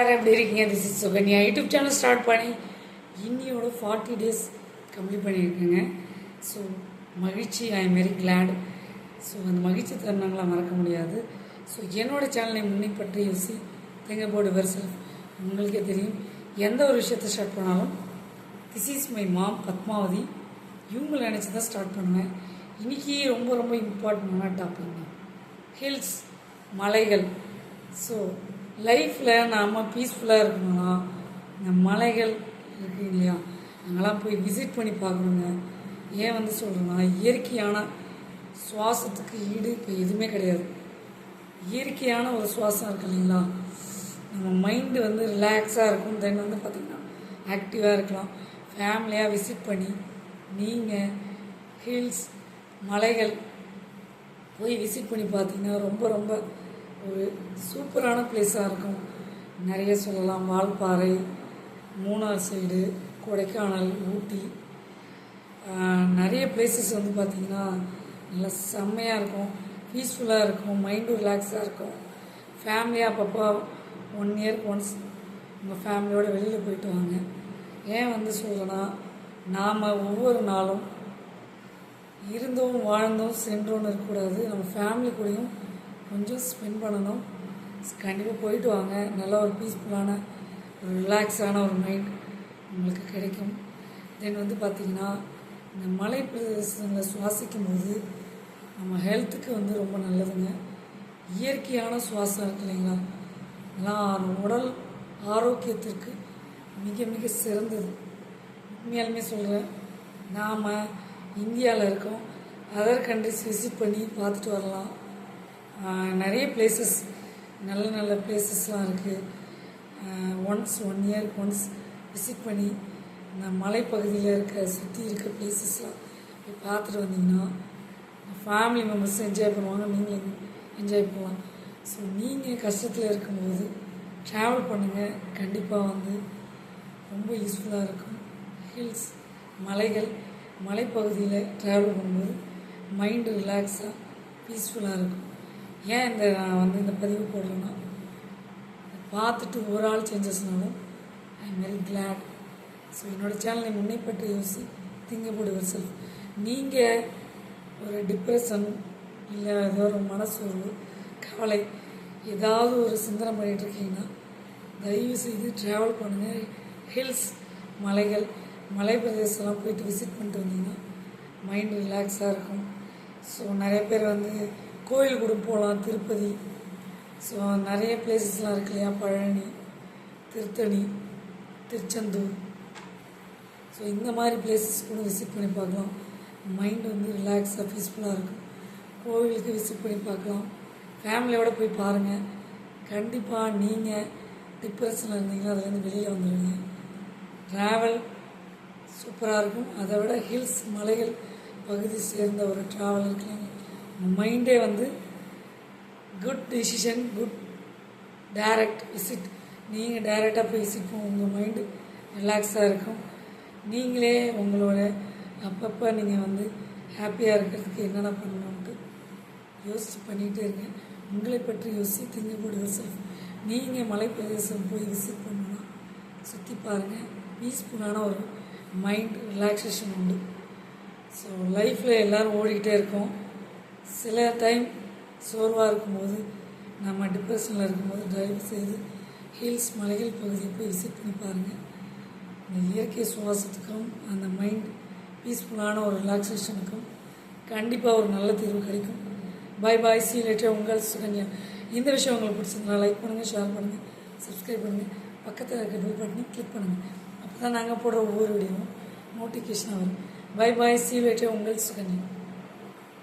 யார் எப்படி இருக்கீங்க? This is Sukanya YouTube channel start பண்ணி இன்னியோட ஃபார்ட்டி டேஸ் கம்ப்ளீட் பண்ணியிருக்கேங்க. ஸோ மகிழ்ச்சி. I am very glad so அந்த மகிழ்ச்சி தருணங்களை மறக்க முடியாது. ஸோ என்னோட சேனலை முன்னே பற்றி யோசி திங்க போர்டு வெர்சல் உங்களுக்கே தெரியும். எந்த ஒரு விஷயத்தை ஸ்டார்ட் பண்ணாலும் this is my mom Padmavati. இவங்களை நினச்சி தான் ஸ்டார்ட் பண்ணுவேன். இன்றைக்கி ரொம்ப ரொம்ப இம்பார்ட்டண்டான டாபிக் ஹில்ஸ் மலைகள். ஸோ லைஃப்பில் நாம் பீஸ்ஃபுல்லாக இருக்கணும்னா இந்த மலைகள் இருக்கு இல்லையா? அங்கெல்லாம் போய் விசிட் பண்ணி பார்க்கணுங்க. ஏன் வந்து சொல்கிறேன்னா இயற்கையான சுவாசத்துக்கு ஈடு இப்போ எதுவுமே கிடையாது. இயற்கையான ஒரு சுவாசம் இருக்கு இல்லைங்களா? நம்ம மைண்டு வந்து ரிலாக்ஸாக இருக்கும். தென் வந்து பார்த்திங்கன்னா ஆக்டிவாக இருக்கலாம். ஃபேமிலியாக விசிட் பண்ணி நீங்கள் ஹில்ஸ் மலைகள் போய் விசிட் பண்ணி பார்த்தீங்கன்னா ரொம்ப ரொம்ப ஒரு சூப்பரான பிளேஸாக இருக்கும். நிறைய சொல்லலாம். வால்பாறை மூணார் சைடு கொடைக்கானல் ஊட்டி. நிறைய பிளேசஸ் வந்து பார்த்திங்கன்னா நல்லா செம்மையாக இருக்கும். பீஸ்ஃபுல்லாக இருக்கும். மைண்டும் ரிலாக்ஸாக இருக்கும். ஃபேமிலியாக அப்பப்போ ஒன் இயர்க்கு ஒன்ஸ் உங்கள் ஃபேமிலியோடு வெளியில் போயிட்டு வாங்க. ஏன் வந்து சொல்கிறேன்னா நாம் ஒவ்வொரு நாளும் இருந்தும் வாழ்ந்தும் சென்றோன்னு இருக்கக்கூடாது. நம்ம ஃபேமிலி கூடயும் கொஞ்சம் ஸ்பெண்ட் பண்ணணும். கண்டிப்பாக போயிட்டு வாங்க. நல்ல ஒரு பீஸ்ஃபுல்லான ஒரு ரிலாக்ஸான ஒரு மைண்ட் உங்களுக்கு கிடைக்கும். தென் வந்து பார்த்திங்கன்னா இந்த மலை பிரதேசங்களை சுவாசிக்கும் போது நம்ம ஹெல்த்துக்கு வந்து ரொம்ப நல்லதுங்க. இயற்கையான சுவாசம் இருக்கு இல்லைங்களா? அதெல்லாம் உடல் ஆரோக்கியத்திற்கு மிக மிக சிறந்தது. உண்மையாலுமே சொல்கிறேன் நாம் இந்தியாவில் இருக்கோம். அதர் கண்ட்ரிஸ் விசிட் பண்ணி பார்த்துட்டு வரலாம். நிறைய பிளேசஸ் நல்ல நல்ல பிளேசஸ்லாம் இருக்குது once one year once visit பண்ணி இந்த மலைப்பகுதியில் இருக்க சுற்றி இருக்க பிளேசஸ்லாம் போய் பார்த்துட்டு வந்தீங்கன்னா ஃபேமிலி மெம்பர்ஸ் என்ஜாய் பண்ணுவாங்க நீங்களும் என்ஜாய் பண்ணலாம். ஸோ நீங்கள் கஷ்டத்தில் இருக்கும்போது ட்ராவல் பண்ணுங்கள் கண்டிப்பாக வந்து ரொம்ப யூஸ்ஃபுல்லாக இருக்கும். ஹில்ஸ் மலைகள் மலைப்பகுதியில் ட்ராவல் பண்ணும்போது மைண்டு ரிலாக்ஸாக பீஸ்ஃபுல்லாக இருக்கும். ஏன் இந்த நான் வந்து இந்த பதிவு போடுறேன்னா பார்த்துட்டு ஒரு ஆள் சேஞ்சஸ்னாலும் I am very glad so என்னோடய சேனலை முன்னைப்பட்டு யோசி திங்க போடு செல்ஃப் நீங்கள் ஒரு டிப்ரெஷன் இல்லை ஏதோ ஒரு மனசோர்வு கவலை ஏதாவது ஒரு சிந்தனை பண்ணிகிட்டு இருக்கீங்கன்னா தயவு செய்து ட்ராவல் பண்ணுங்கள் ஹில்ஸ் மலைகள் மலை பிரதேசம்லாம் போயிட்டு விசிட் பண்ணிட்டு வந்தீங்கன்னா மைண்ட் ரிலாக்ஸாக இருக்கும். ஸோ நிறைய பேர் வந்து கோயில் கூட போகலாம் திருப்பதி. ஸோ நிறைய பிளேசஸ்லாம் இருக்கு இல்லையா? பழனி திருத்தணி திருச்செந்தூர். ஸோ இந்த மாதிரி பிளேசஸ் கூட விசிட் பண்ணி பார்க்கலாம். மைண்ட் வந்து ரிலாக்ஸாக பீஸ்ஃபுல்லாக இருக்கும் கோவிலுக்கு விசிட் பண்ணி பார்க்கலாம். ஃபேமிலியோடு போய் பாருங்கள் கண்டிப்பாக நீங்கள் டிப்ரெஷனில் இருந்தீங்கன்னா அதுலேருந்து வெளியில் வந்துடுங்க ட்ராவல் சூப்பராக இருக்கும். அதை விட ஹில்ஸ் மலைகள் பகுதி சேர்ந்த ஒரு ட்ராவல் இருக்கலாம் மைண்டே வந்து good decision good direct visit நீங்கள் டைரெக்டாக போய் சிக்கும். உங்கள் மைண்டு ரிலாக்ஸாக இருக்கும். நீங்களே உங்களோட அப்பப்போ நீங்கள் வந்து ஹாப்பியாக இருக்கிறதுக்கு என்னென்ன பண்ணணுன்ட்டு யோசிச்சு பண்ணிகிட்டே இருங்க. உங்களை பற்றி யோசிச்சு திங்க போடுவது செல்ஃப் நீங்கள் மலைப்பிரதேசம் போய் விசிட் பண்ணணும்னா சுற்றி பாருங்கள் பீஸ்ஃபுல்லான ஒரு மைண்ட் ரிலாக்ஸேஷன் உண்டு. ஸோ லைஃப்பில் எல்லோரும் ஓடிக்கிட்டே இருக்கோம். சில டைம் சோர்வாக இருக்கும்போது நம்ம டிப்ரெஷனில் இருக்கும்போது தயவு செய்து ஹில்ஸ் மலைகள் பகுதியை போய் விசிட் பண்ணி பாருங்கள் இந்த இயற்கை சுவாசத்துக்கும் அந்த மைண்ட் பீஸ்ஃபுல்லான ஒரு ரிலாக்ஸேஷனுக்கும் கண்டிப்பாக ஒரு நல்ல தீர்வு கிடைக்கும். பாய் பாய் சி லேட்டர் உங்கள் சுகன்யா. இந்த விஷயம் உங்களுக்கு பிடிச்சிருந்தா லைக் பண்ணுங்கள் ஷேர் பண்ணுங்கள் சப்ஸ்கிரைப் பண்ணுங்கள் பக்கத்தில் இருக்க பெல் பட்டனை கிளிக் பண்ணுங்கள் அப்போ தான் நாங்கள் போடுற ஒவ்வொரு வீடியோவும் நோட்டிஃபிகேஷனாக வரும். பாய் பாய் சி லேட்டர் உங்கள் சுகன்யா.